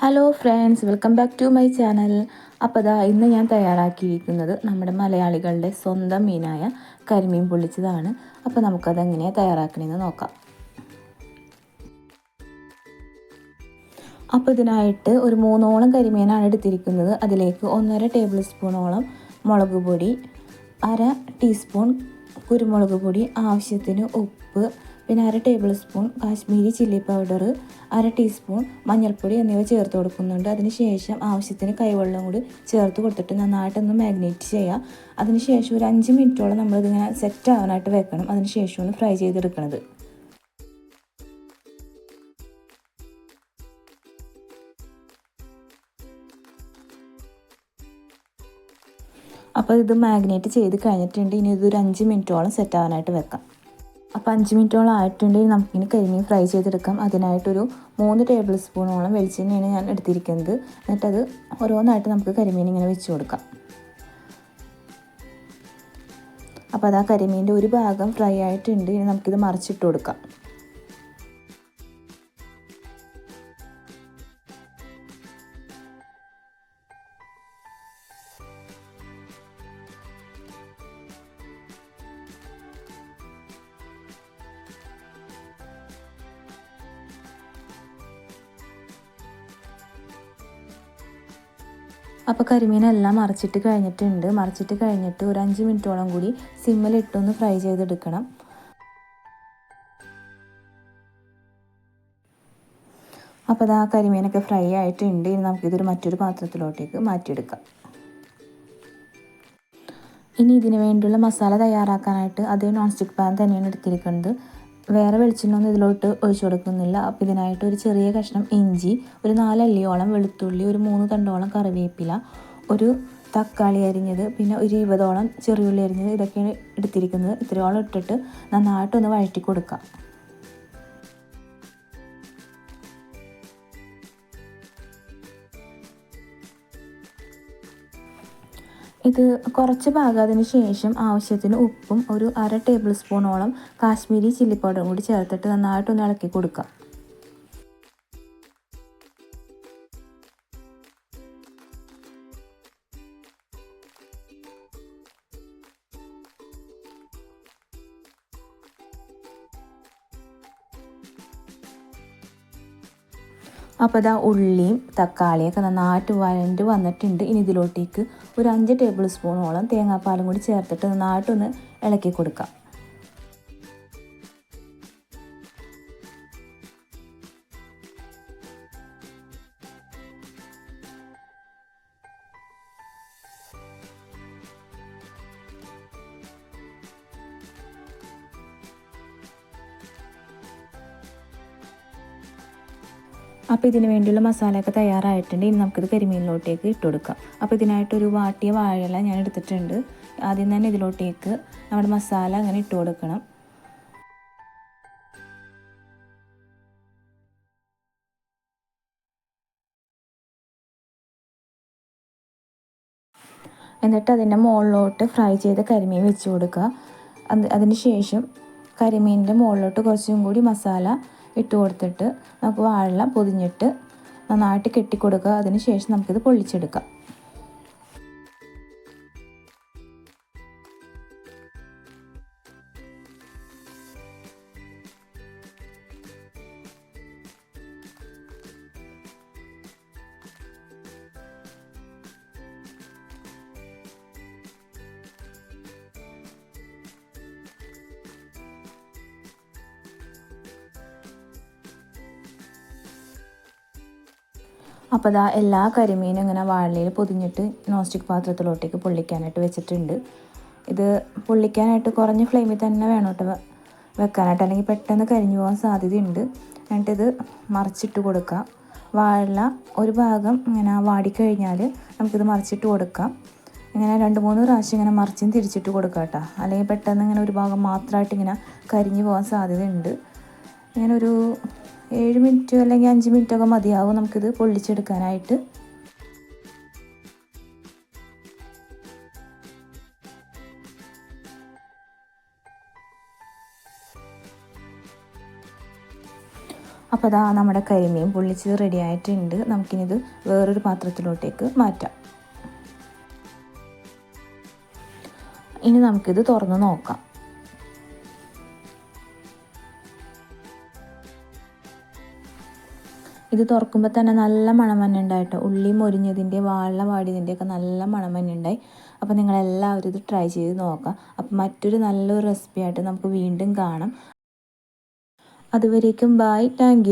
Hello friends welcome back to my channel അപ്പോൾ അതാ ഇന്ന് ഞാൻ തയ്യാറാക്കിയിരിക്കുന്നത് നമ്മുടെ മലയാളികളുടെ സ്വന്തം മീനായ കരിമീൻ പൊള്ളിച്ചതാണ്. അപ്പോൾ നമുക്കത് എങ്ങനെയാണ് തയ്യാറാക്കണമെന്ന് നോക്കാം. അപ്പോൾ ഇതിനായിട്ട് ഒരു മൂന്നോളം കരിമീനാണ് എടുത്തിരിക്കുന്നത്. അതിലേക്ക് ഒന്നര ടേബിൾ സ്പൂണോളം മുളക് പൊടി അര ടീസ്പൂൺ കുരുമുളക് പൊടി ആവശ്യത്തിന് ഉപ്പ് പിന്നെ അര table spoon Kashmiri chilli powder അര ടീസ്പൂൺ മഞ്ഞൾപ്പൊടി എന്നിവ ചേർത്ത് കൊടുക്കുന്നുണ്ട്. അതിനുശേഷം ആവശ്യത്തിന് കൈവെള്ളം കൂടി ചേർത്ത് കൊടുത്തിട്ട് നന്നായിട്ടൊന്ന് മാഗ്നേറ്റ് ചെയ്യുക അതിനുശേഷം ഒരു അഞ്ച് മിനിറ്റോളം നമ്മളിതിങ്ങനെ സെറ്റ് ആവാനായിട്ട് വെക്കണം. അതിനുശേഷമാണ് ഫ്രൈ ചെയ്തെടുക്കുന്നത് അപ്പോൾ ഇത് മാഗ്നേറ്റ് ചെയ്ത് കഴിഞ്ഞിട്ടുണ്ട്. ഇനി ഇതൊരു അഞ്ച് മിനിറ്റോളം സെറ്റ് ആവാനായിട്ട് വെക്കാം. അപ്പോൾ അഞ്ച് മിനിറ്റോളം ആയിട്ടുണ്ടെങ്കിൽ നമുക്കിനി കരിമീൻ ഫ്രൈ ചെയ്തെടുക്കാം. അതിനായിട്ടൊരു മൂന്ന് ടേബിൾ സ്പൂണോളം വെളിച്ചെണ്ണയാണ് ഞാൻ എടുത്തിരിക്കുന്നത്. എന്നിട്ടത് ഓരോന്നായിട്ട് നമുക്ക് കരിമീൻ ഇങ്ങനെ വെച്ച് കൊടുക്കാം. അപ്പോൾ അത് ആ കരിമീന്റെ ഒരു ഭാഗം ഫ്രൈ ആയിട്ടുണ്ട്. ഇനി നമുക്കിത് മറിച്ചിട്ട് കൊടുക്കാം. അപ്പോൾ കരിമീനെല്ലാം മറിച്ചിട്ട് കഴിഞ്ഞിട്ടുണ്ട്. മറിച്ചിട്ട് കഴിഞ്ഞിട്ട് ഒരു അഞ്ച് മിനിറ്റോളം കൂടി സിമ്മിലിട്ടൊന്ന് ഫ്രൈ ചെയ്തെടുക്കണം. അപ്പോൾ അത് ആ കരിമീനൊക്കെ ഫ്രൈ ആയിട്ടുണ്ട്. ഇനി നമുക്കിതൊരു മറ്റൊരു പാത്രത്തിലോട്ടേക്ക് മാറ്റിയെടുക്കാം. ഇനി ഇതിന് വേണ്ടിയുള്ള മസാല തയ്യാറാക്കാനായിട്ട് അതേ നോൺ സ്റ്റിക്ക് പാൻ തന്നെയാണ് എടുത്തിരിക്കുന്നത്. വേറെ വെളിച്ചെണ്ണൊന്നും ഇതിലോട്ട് ഒഴിച്ചു കൊടുക്കുന്നില്ല. അപ്പോൾ ഇതിനായിട്ട് ഒരു ചെറിയ കഷ്ണം ഇഞ്ചി ഒരു നാലല്ലിയോളം വെളുത്തുള്ളി ഒരു മൂന്ന് തണ്ടോളം കറിവേപ്പില ഒരു തക്കാളി അരിഞ്ഞത് പിന്നെ ഒരു ഇരുപതോളം ചെറിയുള്ളി അരിഞ്ഞത് ഇതൊക്കെയാണ് എടുത്തിരിക്കുന്നത്. ഇത്രയോളം ഇട്ടിട്ട് നന്നായിട്ടൊന്ന് വഴറ്റി കൊടുക്കാം. ഇത് കുറച്ച് പാകാതിന് ശേഷം ആവശ്യത്തിന് ഉപ്പും ഒരു അര ടേബിൾ സ്പൂണോളം കാശ്മീരി ചില്ലി പൗഡറും കൂടി ചേർത്തിട്ട് നന്നായിട്ടൊന്ന് ഇളക്കി കൊടുക്കാം അപ്പോൾ ഇതാ ഉള്ളിയും തക്കാളിയൊക്കെ നന്നായിട്ട് വരണ്ട് വന്നിട്ടുണ്ട്. ഇനി ഇതിലോട്ടേക്ക് ഒരു അഞ്ച് ടേബിൾ സ്പൂണോളം തേങ്ങാപ്പാലും കൂടി ചേർത്തിട്ട് നന്നായിട്ടൊന്ന് ഇളക്കി കൊടുക്കാം. അപ്പോൾ ഇതിന് വേണ്ടിയുള്ള മസാലയൊക്കെ തയ്യാറായിട്ടുണ്ട്. ഇനി നമുക്കിത് കരിമീനിലോട്ടേക്ക് ഇട്ട് കൊടുക്കാം. അപ്പോൾ ഇതിനായിട്ടൊരു വാട്ടിയ വാഴല ഞാൻ എടുത്തിട്ടുണ്ട്. ആദ്യം തന്നെ ഇതിലോട്ടേക്ക് നമ്മുടെ മസാല അങ്ങനെ ഇട്ട് കൊടുക്കണം. എന്നിട്ട് അതിന്റെ മുകളിലോട്ട് ഫ്രൈ ചെയ്ത കരിമീൻ വെച്ച് കൊടുക്കുക. അതിന് ശേഷം കരിമീനിന്റെ മുകളിലോട്ട് കുറച്ചും കൂടി മസാല ഇട്ട് കൊടുത്തിട്ട് നമുക്ക് വാഴ പൊതിഞ്ഞിട്ട് നന്നായിട്ട് കെട്ടിക്കൊടുക്കുക. അതിന് ശേഷം നമുക്കിത് പൊള്ളിച്ചെടുക്കാം. അപ്പോൾ അതാ എല്ലാ കരിമീനും ഇങ്ങനെ വാഴയിൽ പൊതിഞ്ഞിട്ട് നോൺ സ്റ്റിക്ക് പാത്രത്തിലോട്ടേക്ക് പൊള്ളിക്കാനായിട്ട് വെച്ചിട്ടുണ്ട്. ഇത് പൊള്ളിക്കാനായിട്ട് കുറഞ്ഞ ഫ്ലെയിമിൽ തന്നെ വേണം കേട്ടോ വെക്കാനായിട്ട്. അല്ലെങ്കിൽ പെട്ടെന്ന് കരിഞ്ഞു പോകാൻ സാധ്യതയുണ്ട്. എന്നിട്ടിത് മറിച്ചിട്ട് കൊടുക്കാം. വാഴ ഒരു ഭാഗം ഇങ്ങനെ വാടിക്കഴിഞ്ഞാൽ നമുക്കിത് മറിച്ചിട്ട് കൊടുക്കാം. ഇങ്ങനെ രണ്ട് മൂന്ന് പ്രാവശ്യം ഇങ്ങനെ മറിച്ചും തിരിച്ചിട്ട് കൊടുക്കാം കേട്ടോ. അല്ലെങ്കിൽ പെട്ടെന്ന് ഇങ്ങനെ ഒരു ഭാഗം മാത്രമായിട്ട് ഇങ്ങനെ കരിഞ്ഞു പോകാൻ സാധ്യതയുണ്ട്. ഇങ്ങനെ ഒരു ഏഴ് മിനിറ്റ് അല്ലെങ്കിൽ അഞ്ച് മിനിറ്റ് ഒക്കെ മതിയാവും നമുക്കിത് പൊള്ളിച്ചെടുക്കാനായിട്ട്. അപ്പോൾ അതാ നമ്മുടെ കരിമീൻ പൊള്ളിച്ചത് റെഡി ആയിട്ടുണ്ട്. നമുക്കിനിത് വേറൊരു പാത്രത്തിലോട്ടേക്ക് മാറ്റാം. ഇനി നമുക്കിത് തുറന്ന് നോക്കാം. ഇത് തുറക്കുമ്പോൾ തന്നെ നല്ല മണം തന്നെ ഉണ്ടായിട്ടോ ഉള്ളി മൊരിഞ്ഞതിന്റെ വാള വാടിയതിന്റെ ഒക്കെ നല്ല മണം തന്നെ ഉണ്ടായി. അപ്പോൾ നിങ്ങളെല്ലാവരും ഇത് ട്രൈ ചെയ്ത് നോക്കാം. അപ്പോൾ മറ്റൊരു നല്ലൊരു റെസിപ്പി ആയിട്ട് നമുക്ക് വീണ്ടും കാണാം. അതുവരേക്കും ബൈ താങ്ക്